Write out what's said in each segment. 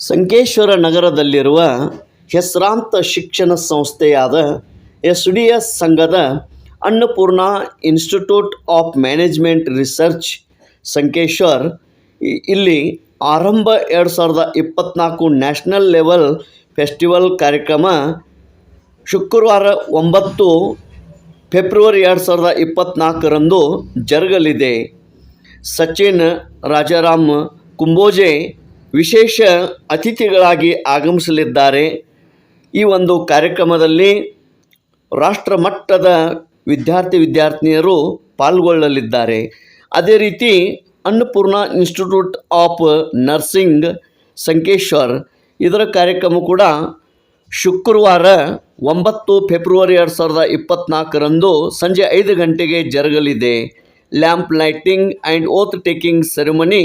ಸಂಕೇಶ್ವರ ನಗರದಲ್ಲಿರುವ ಹೆಸರಾಂತ ಶಿಕ್ಷಣ ಸಂಸ್ಥೆಯಾದ ಎಸ್ ಡಿ ಎಸ್ ಸಂಘದ Annapurna institute of management research Sankeshwar ಇಲ್ಲಿ ಆರಂಭ ಎರಡು ಸಾವಿರದ ಇಪ್ಪತ್ತ್ನಾಲ್ಕು ನ್ಯಾಷನಲ್ ಲೆವೆಲ್ ಫೆಸ್ಟಿವಲ್ ಕಾರ್ಯಕ್ರಮ ಶುಕ್ರವಾರ ಒಂಬತ್ತು ಫೆಬ್ರವರಿ ಎರಡು ಸಾವಿರದ ಇಪ್ಪತ್ತ್ನಾಲ್ಕರಂದು ಜರುಗಲಿದೆ. ಸಚಿನ್, ರಾಜಾರಾಮ್ ಕುಂಬೋಜೆ ವಿಶೇಷ ಅತಿಥಿಗಳಾಗಿ ಆಗಮಿಸಲಿದ್ದಾರೆ. ಈ ಒಂದು ಕಾರ್ಯಕ್ರಮದಲ್ಲಿ ರಾಷ್ಟ್ರ ಮಟ್ಟದ ವಿದ್ಯಾರ್ಥಿ ವಿದ್ಯಾರ್ಥಿನಿಯರು ಪಾಲ್ಗೊಳ್ಳಲಿದ್ದಾರೆ. ಅದೇ ರೀತಿ Annapurna institute of nursing Sankeshwar ಇದರ ಕಾರ್ಯಕ್ರಮ ಕೂಡ ಶುಕ್ರವಾರ ಒಂಬತ್ತು ಫೆಬ್ರವರಿ ಎರಡು ಸಾವಿರದ ಇಪ್ಪತ್ತ್ನಾಲ್ಕರಂದು ಸಂಜೆ ಐದು ಗಂಟೆಗೆ ಜರುಗಲಿದೆ. Lamp lighting and oath taking ceremony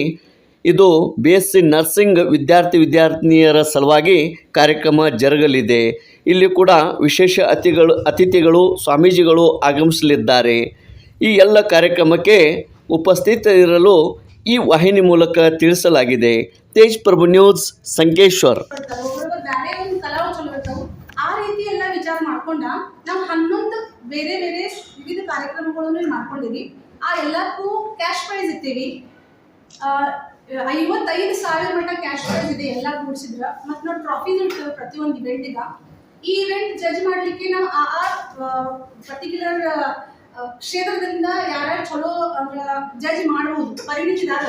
ಇದು ಬಿ ನರ್ಸಿಂಗ್ ವಿದ್ಯಾರ್ಥಿ ವಿದ್ಯಾರ್ಥಿನಿಯರ ಸಲುವಾಗಿ ಕಾರ್ಯಕ್ರಮ ಜರುಗಲಿದೆ. ಇಲ್ಲಿ ಕೂಡ ವಿಶೇಷ ಅತಿಗಳು, ಅತಿಥಿಗಳು, ಸ್ವಾಮೀಜಿಗಳು ಆಗಮಿಸಲಿದ್ದಾರೆ. ಈ ಎಲ್ಲ ಕಾರ್ಯಕ್ರಮಕ್ಕೆ ಉಪಸ್ಥಿತರಿರಲು ಈ ವಾಹಿನಿ ಮೂಲಕ ತಿಳಿಸಲಾಗಿದೆ. ತೇಜ್ ಪ್ರಭು ನ್ಯೂಸ್, ಸಂಕೇಶ್ವರ್. ಕಾರ್ಯಕ್ರಮಗಳನ್ನು ಮಾಡ್ಕೊಂಡಿವಿ ಆ ಎಲ್ಲಕ್ಕೂ ಕ್ಯಾಶ್ ಪ್ರೈಸ್ ಇರ್ತೀವಿ ಐವತ್ತೈದು ಸಾವಿರ ಮಟ್ಟ ಕ್ಯಾಶ್ ಪ್ರೈಸ್ ಇದೆ ಎಲ್ಲ ಕೂಡಿಸಿದ್ರ. ಮತ್ತು ನಾವು ಟ್ರಾಫೀಸ್ ಇರ್ತೇವೆ ಪ್ರತಿಯೊಂದು ಇವೆಂಟಿಗ ಈ ಇವೆಂಟ್ ಜಡ್ಜ್ ಮಾಡಲಿಕ್ಕೆ ನಾವು ಆ ಆ ಪರ್ಟಿಕ್ಯುಲರ್ ಕ್ಷೇತ್ರದಿಂದ ಯಾರ್ಯಾರು ಚಲೋ ಜಡ್ಜ್ ಮಾಡಬಹುದು ಪರಿಣಿತಿದಾರ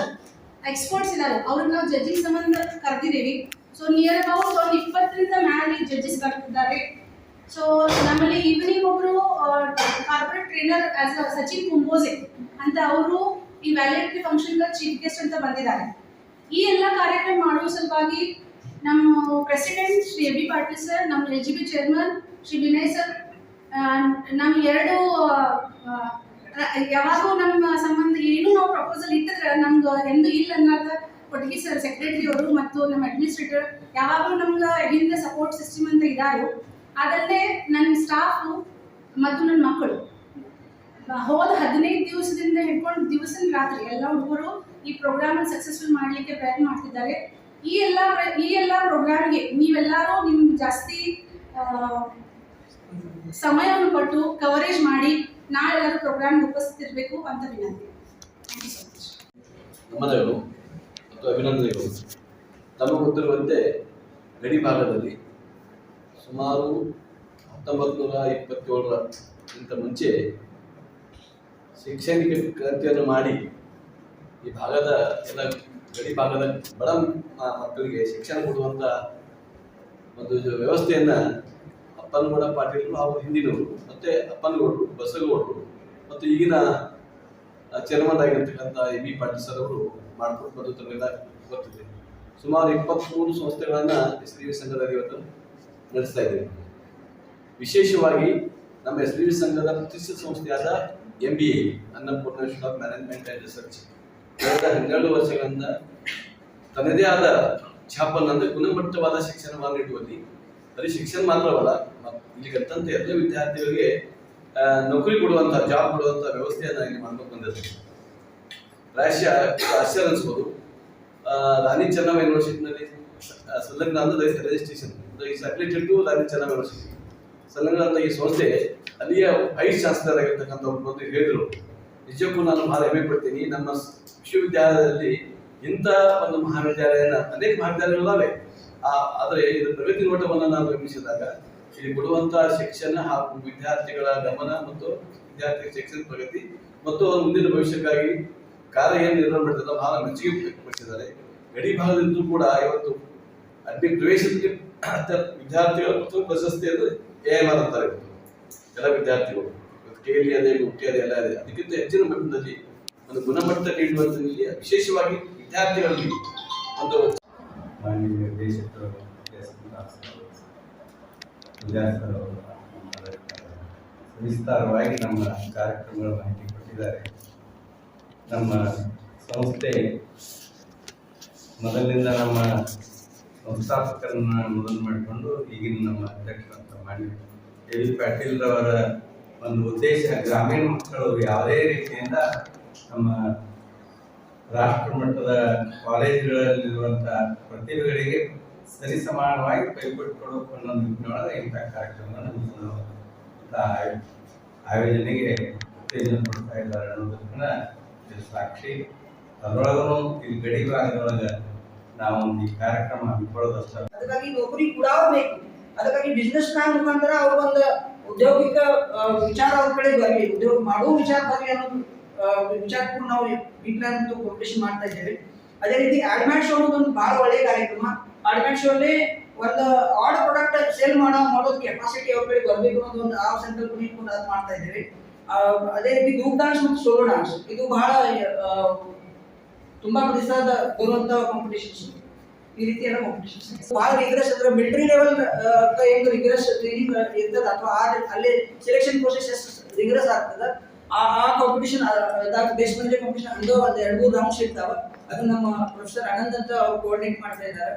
ಎಕ್ಸ್ಪರ್ಟ್ಸ್ ಇದ್ದಾರೆ ಅವ್ರನ್ನ ನಾವು ಜಡ್ಜಿಂಗ್ ಸಂಬಂಧ ಕರೆದಿದ್ದೀವಿ ಸೊ ನಿಯರ್ ಅಬೌಟ್ ಒಂದು ಇಪ್ಪತ್ತರಿಂದ ಮ್ಯಾಲಿ ಜಡ್ಜಸ್ ಬರ್ತಿದ್ದಾರೆ. ಸೊ ನಮ್ಮಲ್ಲಿ ಈವ್ನಿಂಗ್ ಒಬ್ರು corporate trainer as a Sachin Kumboje ಅಂತ ಅವರು ಈ ವ್ಯಾಲಿಡಿಟಿ ಫಂಕ್ಷನ್ ಚೀಫ್ ಗೆಸ್ಟ್ ಅಂತ ಬಂದಿದ್ದಾರೆ. ಈ ಎಲ್ಲ ಕಾರ್ಯಕ್ರಮ ಮಾಡುವ ಸಲುವಾಗಿ ನಮ್ಮ president Shri A B Patil sir ನಮ್ಮ L G B chairman Shri Vinay sir ನಮ್ಮ ಎರಡು ಯಾವಾಗೂ ನಮ್ಮ ಸಂಬಂಧ ಏನು ನಾವು ಪ್ರಪೋಸಲ್ ಇಟ್ಟಿದ್ರೆ ನಮ್ಗೆ ಎಂದು ಇಲ್ಲ ಅನ್ನೋದು ಕೊಟ್ಟಿಗೆ ಸರ್ ಸೆಕ್ರೆಟರಿ ಅವರು ಮತ್ತು ನಮ್ಮ ಅಡ್ಮಿನಿಸ್ಟ್ರೇಟರ್ ಯಾವಾಗಲೂ ನಮ್ಗೆ ಹಿಂದೆ ಸಪೋರ್ಟ್ ಸಿಸ್ಟಮ್ ಅಂತ ಇದ್ದಾರೆ ಅದಲ್ಲದೆ ನನ್ನ ಸ್ಟಾಫು ಮತ್ತು ನನ್ನ ಮಕ್ಕಳು. ಹೋದ ಹದಿನೈದು ದಿವಸದಿಂದ ಹಿಡ್ಕೊಂಡು ದಿವಸ ರಾತ್ರಿ ಎಲ್ಲ ಹುಡುಗರು ಈ ಪ್ರೋಗ್ರಾಮ್ ಸಕ್ಸಸ್ಫುಲ್ ಮಾಡಲಿಕ್ಕೆ ಪ್ರಯತ್ನ ಮಾಡ್ತಿದ್ದಾರೆ. ಈ ಎಲ್ಲ ಈ ಎಲ್ಲ ಪ್ರೋಗ್ರಾಮ್ಗೆ ನೀವೆಲ್ಲರೂ ನಿಮ್ ಜಾಸ್ತಿ ಸಮಯವನ್ನು ಕೊಟ್ಟು ಕವರೇಜ್ ಮಾಡಿ ನಾಳೆ ಎಲ್ಲರೂ ಪ್ರೋಗ್ರಾಮ್ ಉಪಸ್ಥಿತಿರಬೇಕು ಅಂತ ವಿನಂತಿ. ಅಭಿನಂದನೆಗಳು. ತಮ್ಮ ಗೊತ್ತಿರುವಂತೆ ಗಡಿ ಭಾಗದಲ್ಲಿ ಸುಮಾರು ಹತ್ತೊಂಬತ್ತು ನೂರ ಇಪ್ಪತ್ತೇಳರ ಮುಂಚೆ ಶೈಕ್ಷಣಿಕ ಕ್ರಾಂತಿಯನ್ನು ಮಾಡಿ ಈ ಭಾಗದ ಎಲ್ಲ ಗಡಿ ಭಾಗದ ಬಡ ಮಕ್ಕಳಿಗೆ ಶಿಕ್ಷಣ ಕೊಡುವಂಥ ಒಂದು ವ್ಯವಸ್ಥೆಯನ್ನು ಅಪ್ಪನಗೌಡ ಪಾಟೀಲ್ ಹಾಗೂ ಹಿಂದಿನವರು ಮತ್ತು ಅಪ್ಪನಗೌಡರು, ಬಸಗೌಡರು ಮತ್ತು ಈಗಿನ ಚೇರ್ಮನ್ ಆಗಿರ್ತಕ್ಕಂಥ ಎ ಬಿ ಪಾಟೀಲ್ ಸರ್ ಅವರು ಮಾಡ್ಕೊಂಡು ಬಂದು ತಮಗೆಲ್ಲ ಗೊತ್ತಿದೆ. ಸುಮಾರು ಇಪ್ಪತ್ತ್ಮೂರು ಸಂಸ್ಥೆಗಳನ್ನು ಎಸ್ ಡಿ ವಿ ಸಂಘದಲ್ಲಿ ಇವತ್ತು ನಡೆಸ್ತಾ ಇದ್ದೇವೆ. ವಿಶೇಷವಾಗಿ ನಮ್ಮ ಎಸ್ ಡಿ ವಿ ಸಂಘದ ಪ್ರತಿಷ್ಠಿತ ಸಂಸ್ಥೆಯಾದ M B A Annapurna institute of management and research ಕಳೆದ ಹನ್ನೆರಡು ವರ್ಷಗಳಿಂದ ತನ್ನದೇ ಆದ ಛಾಪನ್ನು ಅಂದರೆ ಗುಣಮಟ್ಟವಾದ ಶಿಕ್ಷಣವನ್ನು ನೀಡುವಲ್ಲಿ. ಬರೀ ಶಿಕ್ಷಣ ಮಾತ್ರವಲ್ಲ ಇಲ್ಲಿ ಕಲಿತಂತ ಎಲ್ಲ ವಿದ್ಯಾರ್ಥಿಗಳಿಗೆ ನೌಕರಿ ಕೊಡುವಂಥ ಜಾಬ್ ಕೊಡುವಂಥ ವ್ಯವಸ್ಥೆಯನ್ನು ಇಲ್ಲಿ ಮಾಡ್ಕೊಂಡು ಬಂದಿದೆ ರಾಷ್ಟ್ರ ರಾಷ್ಟ್ರ ಅನಿಸ್ಬೋದು ರಾಣಿ ಚೆನ್ನಮ್ಮ ಯೂನಿವರ್ಸಿಟಿನಲ್ಲಿ ಸಂಲಗ್ನ ಅಂದ್ರೆ registration is affiliated to Rani Channamma university ಸಂಲಗ್ನ ಅಂತ ಈ ಸಂಸ್ಥೆ ಅಲ್ಲಿಯ ವೈಸ್ ಚಾನ್ಸಲರ್ ಆಗಿರ್ತಕ್ಕಂಥ ಒಬ್ಬರು ಹೇಳಿದರು, ನಿಜಕ್ಕೂ ನಾನು ಬಹಳ ಹೆಮ್ಮೆ ಪಡ್ತೀನಿ ನಮ್ಮ ವಿಶ್ವವಿದ್ಯಾಲಯದಲ್ಲಿ ಇಂಥ ಒಂದು ಮಹಾವಿದ್ಯಾಲಯನ ಅನೇಕ ಮಹಾವಿದ್ಯಾಲಯಗಳಿವೆ ಆದರೆ ಇದು ಪ್ರಗತಿ ನೋಟವನ್ನು ನಾನು ಗಮನಿಸಿದಾಗ ಇಲ್ಲಿ ಕೊಡುವಂಥ ಶಿಕ್ಷಣ ಹಾಗೂ ವಿದ್ಯಾರ್ಥಿಗಳ ಗಮನ ಮತ್ತು ವಿದ್ಯಾರ್ಥಿ ಶಿಕ್ಷಣ ಪ್ರಗತಿ ಮತ್ತು ಅವರ ಮುಂದಿನ ಭವಿಷ್ಯಕ್ಕಾಗಿ ಕಾರ್ಯ ಏನು ನಿರ್ವಹಣೆ ಮಾಡ್ತಿದ್ದ ಬಹಳ ಮೆಚ್ಚುಗೆ ವ್ಯಕ್ತಪಡಿಸಿದ್ದಾರೆ. ಗಡಿ ಭಾಗದಿಂದಲೂ ಕೂಡ ಇವತ್ತು ಅಡ್ಡಿ ಪ್ರವೇಶಕ್ಕೆ ವಿದ್ಯಾರ್ಥಿಗಳ ಪ್ರಶಸ್ತಿಯನ್ನು ಎ ಎಂ ಆರ್ ಅಂತಾರೆ ಎಲ್ಲ ವಿದ್ಯಾರ್ಥಿಗಳು ಕೇಳಿ ಅದೇ ಮುಖ್ಯ ಅದೇ, ಎಲ್ಲ ಇದೆ. ಅದಕ್ಕಿಂತ ಹೆಚ್ಚಿನ ಮಟ್ಟದಲ್ಲಿ, ಒಂದು ಗುಣಮಟ್ಟ ನೀಡುವಂಥದ್ದಲ್ಲಿ ವಿಶೇಷವಾಗಿ ವಿದ್ಯಾರ್ಥಿಗಳಲ್ಲಿ ಒಂದು ವಿದ್ಯಾರ್ಥಿಗಳು ವಿಸ್ತಾರವಾಗಿ ನಮ್ಮ ಕಾರ್ಯಕ್ರಮಗಳ ಮಾಹಿತಿ ಕೊಟ್ಟಿದ್ದಾರೆ. ನಮ್ಮ ಸಂಸ್ಥೆ ಮೊದಲಿನಿಂದ ನಮ್ಮ ಸಂಸ್ಥಾಪಕರನ್ನ ಮೊದಲು ಮಾಡಿಕೊಂಡು ಈಗಿನ ನಮ್ಮ ಅಧ್ಯಕ್ಷರಂತ ಮಾಡಿ ಎ ವಿ ಪಾಟೀಲ್ ರವರ ಒಂದು ಉದ್ದೇಶ ಗ್ರಾಮೀಣ ಮಕ್ಕಳು ಯಾವುದೇ ರೀತಿಯಿಂದ ನಮ್ಮ ರಾಷ್ಟ್ರ ಮಟ್ಟದ ಕಾಲೇಜುಗಳಲ್ಲಿರುವಂಥ ಪ್ರತಿಭೆಗಳಿಗೆ ಸರಿ ಸಮಾನವಾಗಿ ಪೈಪೋಟಿ ಕೊಡಬೇಕು ಅನ್ನೋ ನಿಟ್ಟಿನೊಳಗೆ ಇಂಥ ಕಾರ್ಯಕ್ರಮವನ್ನು ಆಯೋಜನೆಗೆ ಉತ್ತೇಜನ ಕೊಡ್ತಾ ಇದ್ದಾರೆ ಅನ್ನೋದನ್ನ ಸಾಕ್ಷಿ. ಅದರೊಳಗೂ ಈ ಗಡಿ ಭಾಗದೊಳಗೆ ನಾವು ಈ ಕಾರ್ಯಕ್ರಮ ಹಮ್ಮಿಕೊಳ್ಳೋದಷ್ಟೇ ಅದಕ್ಕಾಗಿ ನೌಕರಿ ಕೂಡ ಅದಕ್ಕಾಗಿ ಬಿಸ್ನೆಸ್ ಮ್ಯಾನ್ ಮುಖಾಂತರ ಅವ್ರ ಒಂದು ಉದ್ಯೋಗಿಕ ವಿಚಾರ ಅವ್ರ ಕಡೆ ಬರಲಿ. ಉದ್ಯೋಗ ಮಾಡುವ ವಿಚಾರ ಬರಲಿ ಅನ್ನೋದು ವಿಚಾರಕ್ಕೂ ನಾವು ವಿಜ್ಞಾನ ಕಾಂಪಿಟೇಷನ್ ಮಾಡ್ತಾ ಇದ್ದೇವೆ. ಅದೇ ರೀತಿ ಆಡ್ಮ್ಯಾಟ್ ಶೋ ಅನ್ನೋದೊಂದು ಬಹಳ ಒಳ್ಳೆಯ ಕಾರ್ಯಕ್ರಮ. ಆಡ್ಮ್ಯಾಟ್ ಶೋ ಅಲ್ಲಿ ಒಂದು ಆರ್ಡ್ ಪ್ರಾಡಕ್ಟ್ ಸೇಲ್ ಮಾಡೋ, ಮಾಡೋದು ಕೆಪಾಸಿಟಿ ಅವ್ರ ಕಡೆ ಬರಬೇಕು ಅನ್ನೋದು ಒಂದು ಆ ಸೆಂಟರ್ ಇಟ್ಕೊಂಡು ಅದು ಮಾಡ್ತಾ ಇದ್ದೇವೆ. ಅದೇ ರೀತಿ ಗ್ರೂಪ್ ಡಾನ್ಸ್ ಮತ್ತು ಸೋಲೋ ಡಾನ್ಸ್ ಇದು ಬಹಳ ತುಂಬಾ ಪ್ರತಿಸಾದ ಬರುವಂತ ಕಾಂಪಿಟೇಷನ್ಸ್ ಈ ರೀತಿ ಎಲ್ಲ ಕಾಂಪಿಟೇಷನ್ಸ್ ಭಾಳ ರಿಗ್ರೆಸ್ ಅಂದ್ರೆ ಮಿಲಿಟರಿ ಲೆವೆಲ್ ಹೆಂಗ್ ರಿಗ್ರೆಸ್ ಟ್ರೈನಿಂಗ್ ಇರ್ತದ ಅಥವಾ ಆ ಅಲ್ಲೇ ಸೆಲೆಕ್ಷನ್ ಪ್ರೊಸೆಸ್ ಎಷ್ಟು ರಿಗ್ರೆಸ್ ಆಗ್ತದ, ಆ ಆ ಕಾಂಪಿಟೇಷನ್ ಬೇಸ್ ಮೇಲೆ ಕಾಂಪಿಟೇಷನ್ ಹಂಗ ಒಂದ್ ಎರಡು ಮೂರು ರೌಂಡ್ಸ್ ಇರ್ತಾವ. ಅದು ನಮ್ಮ ಪ್ರೊಫೆಸರ್ ಆನಂದ್ ಅಂತ ಕೋಆರ್ಡಿನೇಟ್ ಮಾಡ್ತಾ ಇದ್ದಾರೆ.